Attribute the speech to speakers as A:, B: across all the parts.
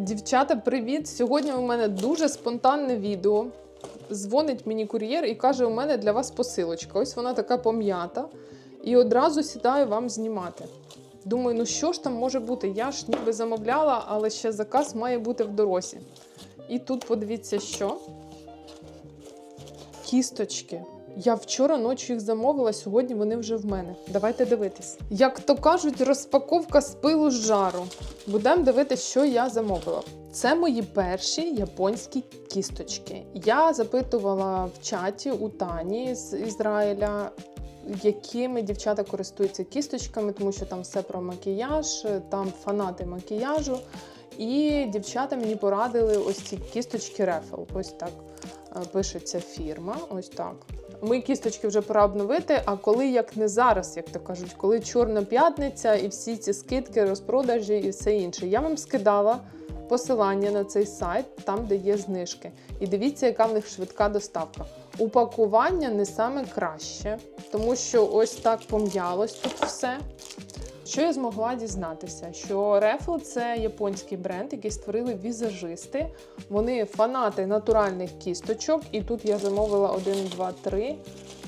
A: Дівчата, привіт! Сьогодні у мене дуже спонтанне відео. Дзвонить мені кур'єр і каже: у мене для вас посилочка. Ось вона така пом'ята. І одразу сідаю вам знімати. Думаю, ну що ж там може бути? Я ж ніби замовляла, але ще заказ має бути в дорозі. І тут подивіться, що кісточки. Я вчора ночі їх замовила, сьогодні вони вже в мене. Давайте дивитись. Як то кажуть, розпаковка з пилу з жару. Будемо дивитися, що я замовила. Це мої перші японські кісточки. Я запитувала в чаті у Тані з Ізраїля, якими дівчата користуються кісточками, тому що там все про макіяж, там фанати макіяжу. І дівчата мені порадили ось ці кісточки Рефел. Ось так е, пишеться фірма. Ось так. Ми кісточки вже пора обновити. А коли як не зараз, як то кажуть, коли Чорна п'ятниця і всі ці скидки, розпродажі і все інше. Я вам скидала посилання на цей сайт, там де є знижки. І дивіться, яка в них швидка доставка. Упакування не саме краще, тому що ось так пом'ялось тут все. Що я змогла дізнатися? Що Refl – це японський бренд, який створили візажисти. Вони фанати натуральних кісточок. І тут я замовила 1, 2, 3.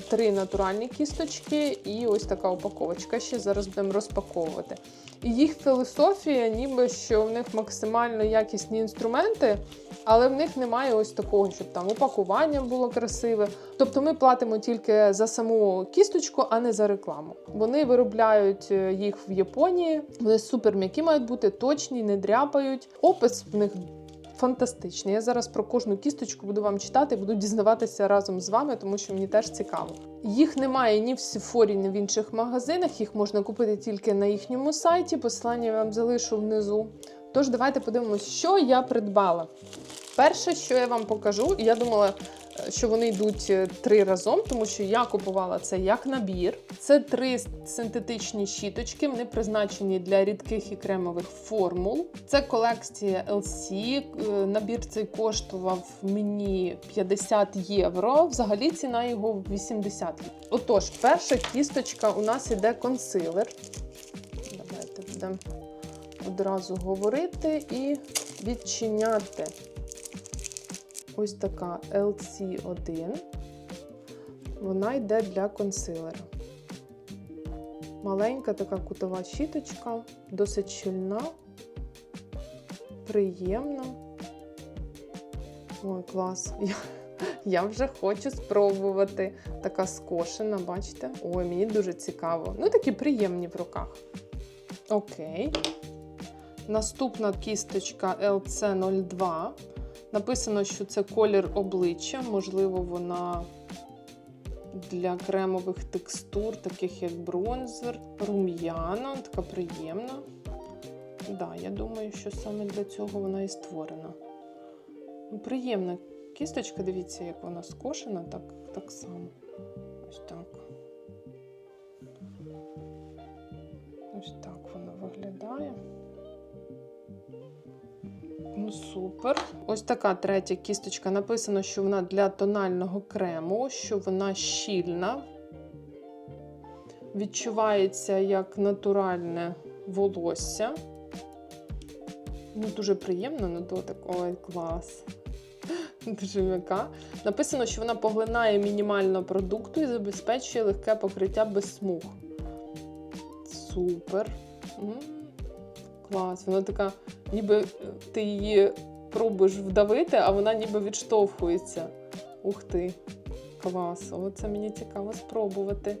A: Три натуральні кісточки і ось така упаковочка. Ще зараз будемо розпаковувати. І їх філософія, ніби що в них максимально якісні інструменти, але в них немає ось такого, щоб там упакування було красиве. Тобто ми платимо тільки за саму кісточку, а не за рекламу. Вони виробляють е, їх в Японії. Вони супер м'які мають бути, точні, не дряпають. Опис в них фантастичний. Я зараз про кожну кісточку буду вам читати, буду дізнаватися разом з вами, тому що мені теж цікаво. Їх немає ні в Сіфорі, ні в інших магазинах. Їх можна купити тільки на їхньому сайті. Посилання я вам залишу внизу. Тож давайте подивимося, що я придбала. Перше, що я вам покажу, я думала, е, що вони йдуть е, три разом, тому що я купувала це як набір. Це три синтетичні щіточки. Вони призначені для рідких і кремових формул. Це колекція LC. Е, Набір цей коштував мені 50 євро. Взагалі ціна його 80. євро. Отож, перша кісточка у нас іде консилер. Давайте будемо одразу говорити і відчиняти. Ось така LC1. Вона йде для консилера. Маленька така кутова щіточка, досить щільна, приємна. Ой, клас! Я, я вже хочу спробувати. Така скошена, бачите? Ой, мені дуже цікаво. Ну, такі приємні в руках. Окей. Наступна кісточка LC02. Написано, що це колір обличчя, можливо, вона для кремових текстур, таких як бронзер, рум'яна, така приємна. Да, я думаю, що саме для цього вона і створена. Ну, Приємна кісточка, дивіться, як вона скошена, так, так само. Ось так. Ось так вона виглядає. Ну, супер. Ось така третя кісточка. Написано, що вона для тонального крему, що вона щільна. Відчувається як натуральне волосся. Ну, Дуже приємно на дотик. Ой, клас. Дуже м'яка. Написано, що вона поглинає мінімально продукту і забезпечує легке покриття без смуг. Супер. Клас. Вона така, ніби е, ти її пробуєш вдавити, а вона ніби відштовхується. Ух ти, клас. Оце мені цікаво спробувати.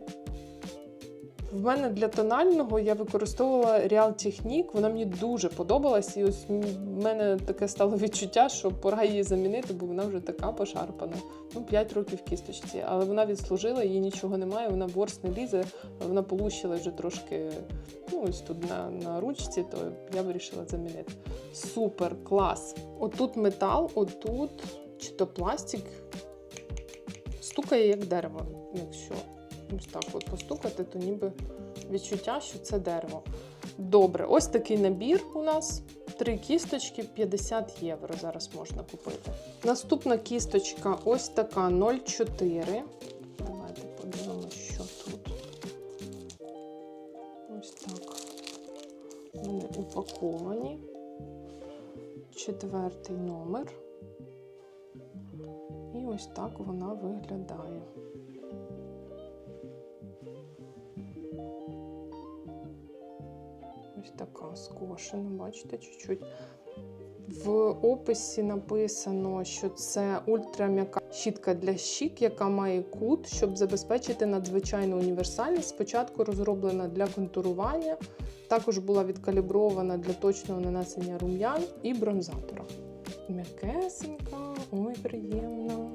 A: В мене для тонального я використовувала Real Technique, вона мені дуже подобалась, і ось в мене таке стало відчуття, що пора її замінити, бо вона вже така пошарпана. Ну, 5 років кісточці, але вона відслужила, їй нічого немає, вона ворс не лізе, вона полущила вже трошки ну, ось тут на, на ручці, то я вирішила замінити. Супер, клас! Отут метал, отут чи то пластик стукає як дерево, якщо ось так от постукати, то ніби відчуття, що це дерево. Добре, ось такий набір у нас. Три кісточки 50 євро зараз можна купити. Наступна кісточка ось така 0,4. Давайте подивимося, що тут. Ось так. Вони упаковані. четвертий номер. І ось так вона виглядає. Така скошена, бачите, чуть-чуть. В описі написано, що це ультрам'яка щітка для щік, яка має кут, щоб забезпечити надзвичайну універсальність. Спочатку розроблена для контурування, також була відкалібрована для точного нанесення рум'ян і бронзатора. М'якесенька, ой, приємна.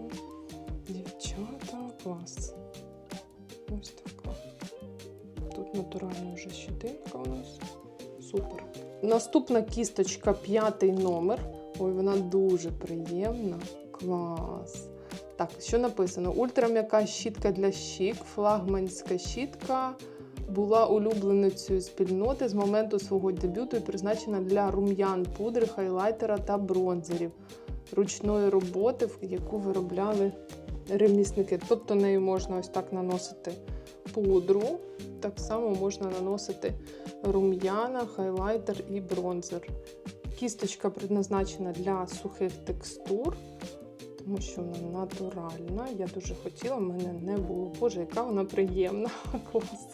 A: Дівчата, клас. Ось така. Тут натуральна вже щитинка у нас. Супер. Наступна кісточка, п'ятий номер. Ой, вона дуже приємна. Клас. Так, що написано? Ультрам'яка щітка для щік, флагманська щітка була улюбленицею спільноти з моменту свого дебюту і призначена для рум'ян, пудри, хайлайтера та бронзерів ручної роботи, яку виробляли ремісники. Тобто нею можна ось так наносити пудру, так само можна наносити рум'яна, хайлайтер і бронзер. Кісточка предназначена для сухих текстур, тому що вона натуральна. Я дуже хотіла, в мене не було. Боже, яка вона приємна. Клас.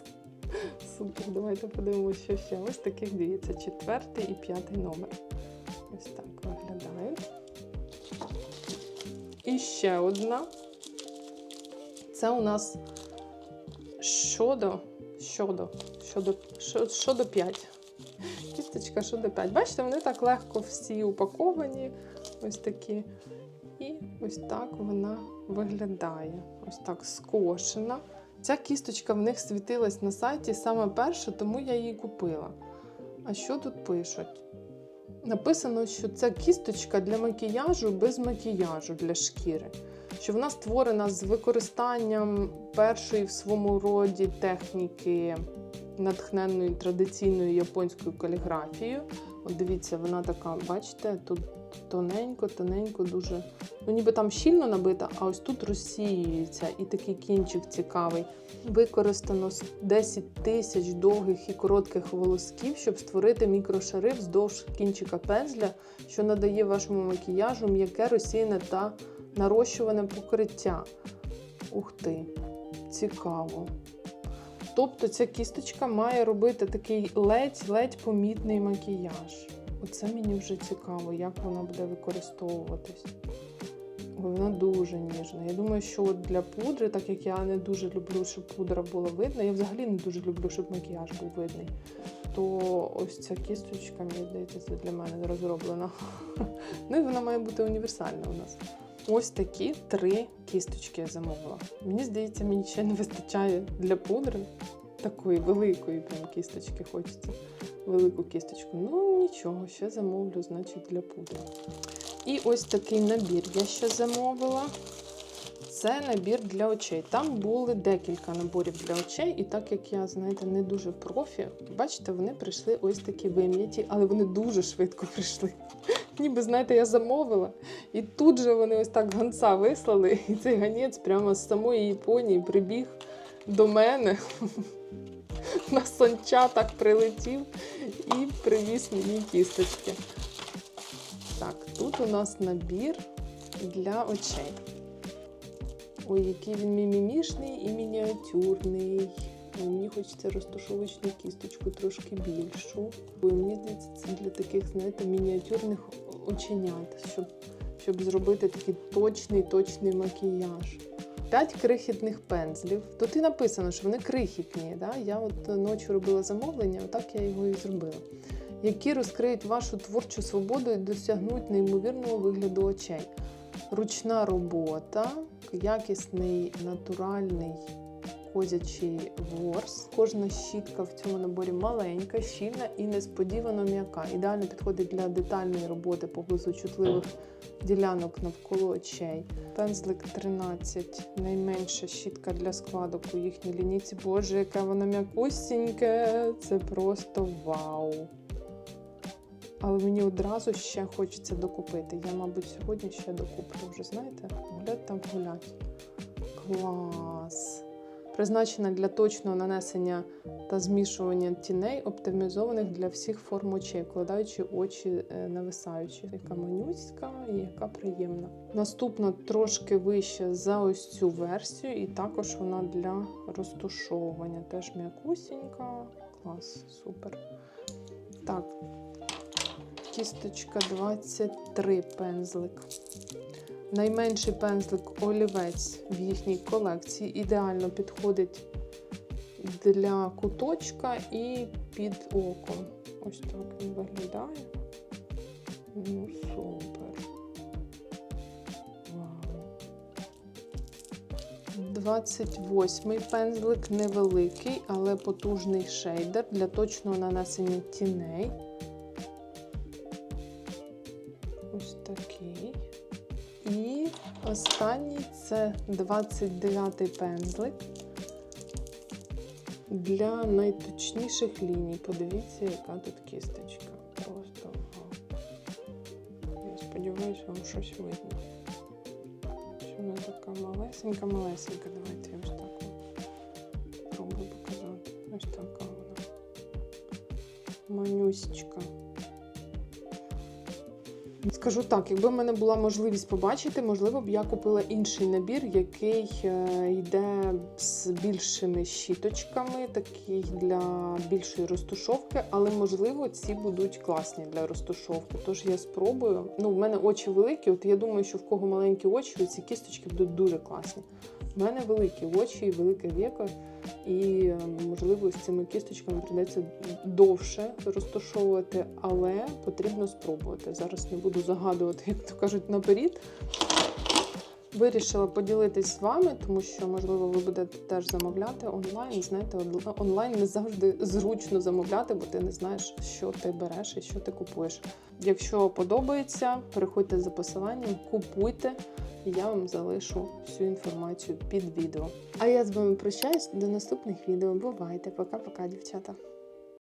A: Супер, давайте подивимося, що ще. Ось таких дивіться, четвертий і п'ятий номер. Ось так виглядають. І ще одна. Це у нас щодо, щодо, щодо, щодо, щодо 5. Кісточка щодо 5. Бачите, вони так легко всі упаковані. Ось такі. І ось так вона виглядає. Ось так скошена. Ця кісточка в них світилась на сайті саме перша, тому я її купила. А що тут пишуть? Написано, що це кісточка для макіяжу без макіяжу для шкіри. Що вона створена з використанням першої в своєму роді техніки, натхненної традиційною японською каліграфією. От дивіться, вона така, бачите, тут тоненько, тоненько, дуже. Ну, ніби там щільно набита, а ось тут розсіюється і такий кінчик цікавий. Використано 10 тисяч довгих і коротких волосків, щоб створити мікрошари вздовж кінчика пензля, що надає вашому макіяжу м'яке розсіяне та нарощуване покриття. Ух ти, цікаво. Тобто ця кісточка має робити такий ледь-ледь помітний макіяж. Оце мені вже цікаво, як вона буде використовуватись. Вона дуже ніжна. Я думаю, що от для пудри, так як я не дуже люблю, щоб пудра була видна, я взагалі не дуже люблю, щоб макіяж був видний. То ось ця кісточка, мені здається, це для мене розроблена. Ну і вона має бути універсальна у нас. Ось такі три кісточки я замовила. Мені здається, мені ще не вистачає для пудри. Такої великої прям кісточки хочеться. Велику кісточку. Ну нічого, ще замовлю, значить, для пудри. І ось такий набір я ще замовила. Це набір для очей. Там були декілька наборів для очей, і так як я, знаєте, не дуже профі, бачите, вони прийшли ось такі вим'яті, але вони дуже швидко прийшли. Ніби, знаєте, я замовила, і тут же вони ось так гонца вислали, і цей ганець прямо з самої Японії прибіг до мене. На санчатах прилетів і привіз мені кісточки. Так, тут у нас набір для очей. Ой, який він мімімішний і мініатюрний. Мені хочеться розташовочну кісточку трошки більшу. Ой, мені здається, це для таких, знаєте, мініатюрних оченят, щоб, щоб зробити такий точний, точний макіяж. П'ять крихітних пензлів. Тут і написано, що вони крихітні. Да? Я от ночі робила замовлення, отак я його і зробила. Які розкриють вашу творчу свободу і досягнуть неймовірного вигляду очей. Ручна робота, якісний натуральний козячий ворс. Кожна щітка в цьому наборі маленька, щільна і несподівано м'яка. Ідеально підходить для детальної роботи поблизу чутливих ділянок навколо очей. Пензлик 13, найменша щітка для складок у їхній лінійці. Боже, яке воно м'якусіньке! Це просто вау! Але мені одразу ще хочеться докупити. Я, мабуть, сьогодні ще докуплю вже, знаєте, гулять там гулять. Клас! Призначена для точного нанесення та змішування тіней, оптимізованих для всіх форм очей, вкладаючи очі е, нависаючі. Яка манюська і яка приємна. Наступна трошки вища за ось цю версію, і також вона для розтушовування. Теж м'якусінька. Клас, супер. Так, кісточка 23 пензлик. Найменший пензлик олівець в їхній колекції ідеально підходить для куточка і під оком. Ось так він виглядає. Ну, супер. Вау. 28 пензлик невеликий, але потужний шейдер для точного нанесення тіней. Ось такий. І останній це 29-й пензлик для найточніших ліній. Подивіться, яка тут кісточка. Просто. Я сподіваюся, вам щось видно. Що вона така малесенька, малесенька. Давайте я ось так пробую показати. Ось така вона. Манюсечка. Скажу так, якби в мене була можливість побачити, можливо б я купила інший набір, який е, йде з більшими щіточками, такий для більшої розтушовки, але можливо ці будуть класні для розтушовки. Тож я спробую. Ну, в мене очі великі, от я думаю, що в кого маленькі очі, ці кісточки будуть дуже класні. У мене великі очі і велике віко, і можливо з цими кісточками прийдеться довше розташовувати, але потрібно спробувати. Зараз не буду загадувати, як то кажуть, наперед. Вирішила поділитись з вами, тому що, можливо, ви будете теж замовляти онлайн. Знаєте, онлайн не завжди зручно замовляти, бо ти не знаєш, що ти береш і що ти купуєш. Якщо подобається, переходьте за посиланням, купуйте. і Я вам залишу всю інформацію під відео. А я з вами прощаюсь до наступних відео. Бувайте, пока-пока, дівчата.